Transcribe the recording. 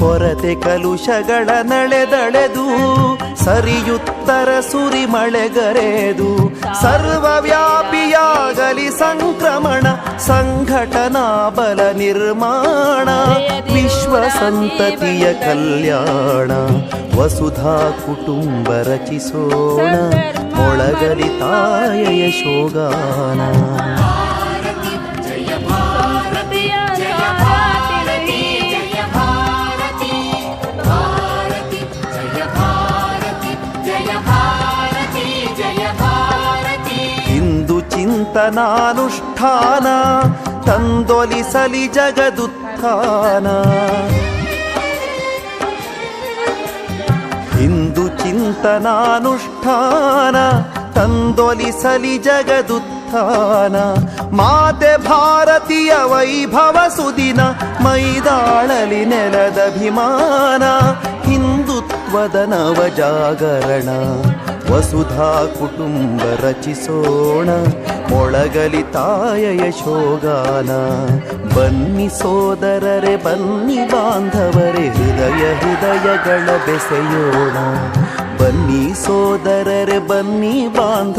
ಕೊರತೆ ಕಲುಷಗಳ ನಳೆದಳೆದು ಸರಿಯುತ್ತರ ಸುರಿ ಮಳೆಗರೆದು ಸರ್ವವ್ಯಾಪಿಯಾಗಲಿ ಸಂಕ್ರಮಣ, ಸಂಘಟನಾ ಬಲ ನಿರ್ಮಾಣ, ವಿಶ್ವ ಸಂತತಿಯ ಕಲ್ಯಾಣ, ವಸುಧಾ ಕುಟುಂಬ ರಚಿಸೋಣ, ಮೊಳಗಲಿ ತಾಯ ಯಶೋಗಾನ ಚಿಂತನಾನುಷ್ಠಾನ ತಂದೊಲಿಸಲಿ ಜಗದುತ್ಥಾನ. ಹಿಂದು ಚಿಂತನಾನುಷ್ಠಾನ ತಂದೊಲಿಸಲಿ ಜಗದುತ್ಥಾನ. ಮಾತೆ ಭಾರತೀಯ ವೈಭವ ಸುದಿನ, ಮೈದಾಳಲಿ ನೆಲದಭಿಮಾನ ಹಿಂದುತ್ವದ ನವ ಜಾಗರಣ ವಸುಧಾ ಕುಟುಂಬ ರಚಿಸೋಣ, ಮೊಳಗಲಿ ತಾಯ ಯಶೋಗಾನ. ಬನ್ನಿ ಸೋದರರೆ, ಬನ್ನಿ ಬಾಂಧವರೇ, ಹೃದಯ ಹೃದಯಗಳ ಬೆಸೆಯೋಣ. ಬನ್ನಿ ಸೋದರರೆ, ಬನ್ನಿ ಬಾಂಧವ